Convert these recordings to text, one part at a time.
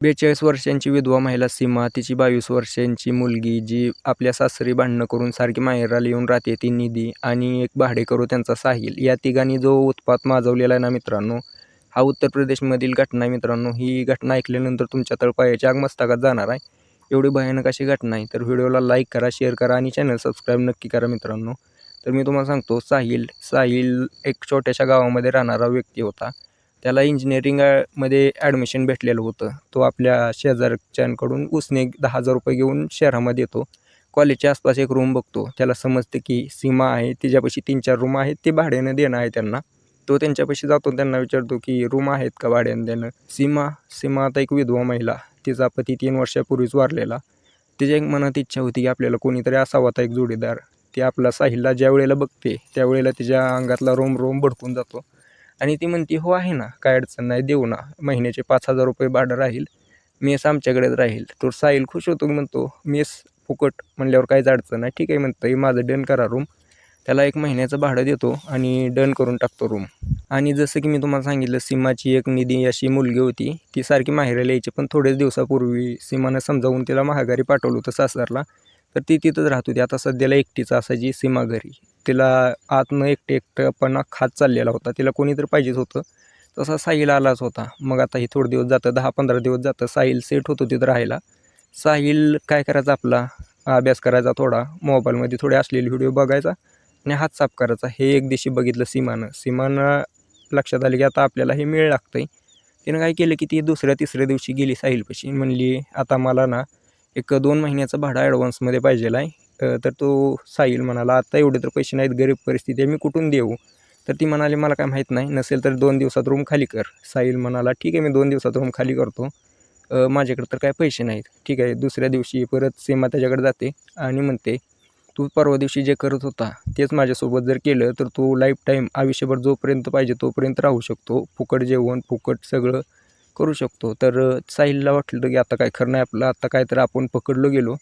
बेचाळीस वर्षांची विधवा महिला सीमा तिची बावीस वर्षांची मुलगी जी आपल्या सासरी भांडणं करून सारखी माहेराला येऊन राहते ती निधी आणि एक भाडेकरू त्यांचा साहिल. या तिघांनी जो उत्पात माजवलेला आहे ना मित्रांनो हा उत्तर प्रदेशमधील घटना आहे मित्रांनो. ही घटना ऐकल्यानंतर तुमच्या तळपायाच्या आगमस्तकात जाणार आहे. एवढी भयानक अशी घटना आहे तर व्हिडिओला लाईक करा शेअर करा आणि चॅनल सबस्क्राईब नक्की करा मित्रांनो. तर मी तुम्हाला सांगतो साहिल साहिल एक छोट्याशा गावामध्ये राहणारा व्यक्ती होता. त्याला इंजिनिअरिंगमध्ये ॲडमिशन भेटलेलं होतं. तो आपल्या शेजारच्यांकडून उसने दहा हजार रुपये घेऊन शहरामध्ये येतो. कॉलेजच्या आसपास एक रूम बघतो. त्याला समजते की सीमा आहे तिच्यापाशी तीन चार रूम आहेत ते भाड्यानं देणं आहे त्यांना. तो त्यांच्यापाशी जातो त्यांना विचारतो की रूम आहेत का भाड्यानं देणं? सीमा सीमा आता एक विधवा महिला. तिचा पती तीन वर्षापूर्वीच वारलेला. तिच्या एक मनात इच्छा होती की आपल्याला कोणीतरी असावा आता एक जोडीदार. ती आपला साहिलला ज्या वेळेला बघते त्यावेळेला तिच्या अंगातला रोम रोम भडकून जातो. आणि ती म्हणते हो आहे ना काय अडचण नाही देऊ ना. महिन्याचे पाच हजार रुपये भाडं राहील. मेस आमच्याकडेच राहील. तो साहिल खुश होतो की म्हणतो मेस फुकट म्हणल्यावर काहीच अडचण नाही. ठीक आहे म्हणतं माझं डन करा रूम. त्याला एक महिन्याचं भाडं देतो आणि डन करून टाकतो रूम. आणि जसं की मी तुम्हाला सांगितलं सीमाची एक निधी अशी मुलगी होती ती सारखी माहेराला यायची पण थोडेच दिवसापूर्वी सीमानं समजावून तिला महागारी पाठवलं होतं सासरला. तर ती तिथंच राहत होती. आता सध्याला एकटीच असायची सीमा घरी. तिला आतनं एकटे एकटेपणा खात चाललेला होता. तिला कोणीतरी पाहिजेच होतं. तसा साहिल आलाच होता. मग आता हे थोडे दिवस जातं दहा पंधरा दिवस जातं. साहिल सेट होतो तिथं राहायला. साहिल काय करायचा आपला? अभ्यास करायचा थोडा. मोबाईलमध्ये थोडे असलेले व्हिडिओ बघायचा आणि हात साफ करायचा. हे एक दिवशी बघितलं सीमानं. सीमानं लक्षात आलं की आता आपल्याला हे मिळ लागतं आहे तिनं काय केलं की ती दुसऱ्या तिसऱ्या दिवशी गेली साहिलपाशी. म्हणली आता मला ना एक दोन महिन्याचं भाडं ॲडव्हान्समध्ये पाहिजेला आहे तर तो साहिल म्हणाला आत्ता एवढे तर पैसे नाहीत गरीब परिस्थिती आहे मी कुठून देऊ? तर ती म्हणाली मला काय माहीत नाही नसेल तर दोन दिवसात रूम खाली कर. साहिल म्हणाला ठीक आहे मी दोन दिवसात रूम खाली करतो. माझ्याकडे तर काय पैसे नाहीत. ठीक आहे दुसऱ्या दिवशी परत सीमा त्याच्याकडे जाते आणि म्हणते तू परवा दिवशी जे करत होता तेच माझ्यासोबत जर केलं तर तू लाईफ टाईम आयुष्यभर जोपर्यंत पाहिजे तोपर्यंत राहू शकतो. फुकट जेवण फुकट सगळं करू शकतो. तर साहिलला वाटलं की आता काय खरं नाही आपलं आता काय तर आपण पकडलो गेलो.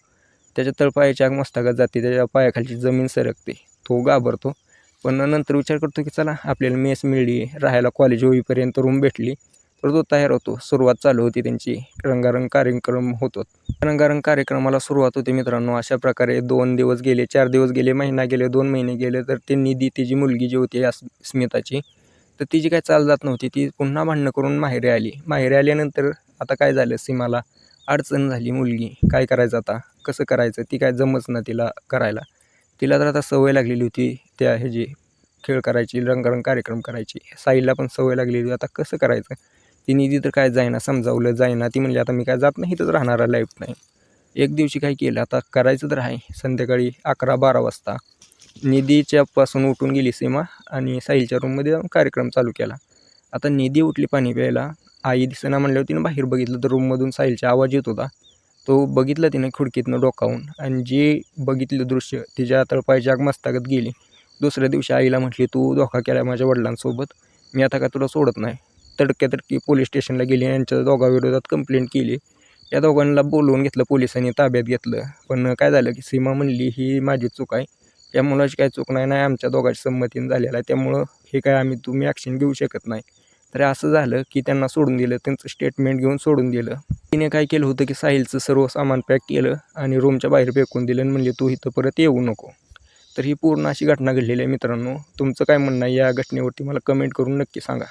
त्याच्या तळपायाची आग मस्तकात जाते त्याच्या पायाखालची जमीन सरकते. तो घाबरतो. पण नंतर विचार करतो की चला आपल्याला मेस मिळली राहायला कॉलेज होईपर्यंत रूम भेटली. तर तो तयार होतो. सुरुवात चालू होती त्यांची. रंगारंग कार्यक्रम होतो रंगारंग कार्यक्रमाला सुरुवात होती मित्रांनो. अशा प्रकारे दोन दिवस गेले चार दिवस गेले महिना गेले दोन महिने गेले तर ती निधी तिची मुलगी जी होती स्मिताची तर तिची काय चाल जात नव्हती. ती पुन्हा भांडणं करून माहेरी आली. माहेरी आल्यानंतर आता काय झालं सीमाला? अडचण झाली मुलगी. काय करायचं आता? कसं करायचं? ती काय जमच ना तिला करायला. तिला तर आता सवय लागलेली होती त्या ह्याची खेळ करायची रंगारंग कार्यक्रम करायची. साईला पण सवय लागलेली होती. आता कसं करायचं? ती निधी तर काय जायना समजावलं जायना ती म्हणली आता मी काय जात नाही तर राहणार लाईफ नाही एक दिवशी काय केलं? आता करायचं तर आहे. संध्याकाळी अकरा बारा वाजता निधीच्या पासून उठून गेली सीमा आणि साहिलच्या रूममध्ये जाऊन कार्यक्रम चालू केला. आता निधी उठली पाणी प्यायला. आई दिसेना म्हणल्यावर तिनं बाहेर बघितलं तर रूममधून साहिलचा आवाज येत होता. तो बघितला तिनं खिडकीतनं डोकावून आणि जे बघितलं दृश्य तिच्या तळपायच्या मस्तागत गेली. दुसऱ्या दिवशी आईला म्हटली तू धोका केला माझ्या वडिलांसोबत. मी आता काय तुला सोडत नाही? तडक्या तडकी पोलीस स्टेशनला गेली यांच्या दोघाविरोधात कंप्लेंट केली. या दोघांना बोलवून घेतलं पोलिसांनी ताब्यात घेतलं. पण काय झालं की सीमा म्हणली ही माझी चूक आहे. त्या मुलाची काय चूक नाही नाही आमच्या दोघांच्या संमतीनं झालेला आहे. त्यामुळं हे काय आम्ही तुम्ही ॲक्शन घेऊ शकत नाही. तर असं झालं की त्यांना सोडून दिलं त्यांचं स्टेटमेंट घेऊन सोडून दिलं. तिने काय केलं होतं की साहिलचं सर्व सामान पॅक केलं आणि रूमच्या बाहेर फेकून दिलं आणि म्हणले तू इथं परत येऊ नको. तर ही पूर्ण अशी घटना घडलेली आहे मित्रांनो. तुमचं काय म्हणणं आहे या घटनेवरती मला कमेंट करून नक्की सांगा.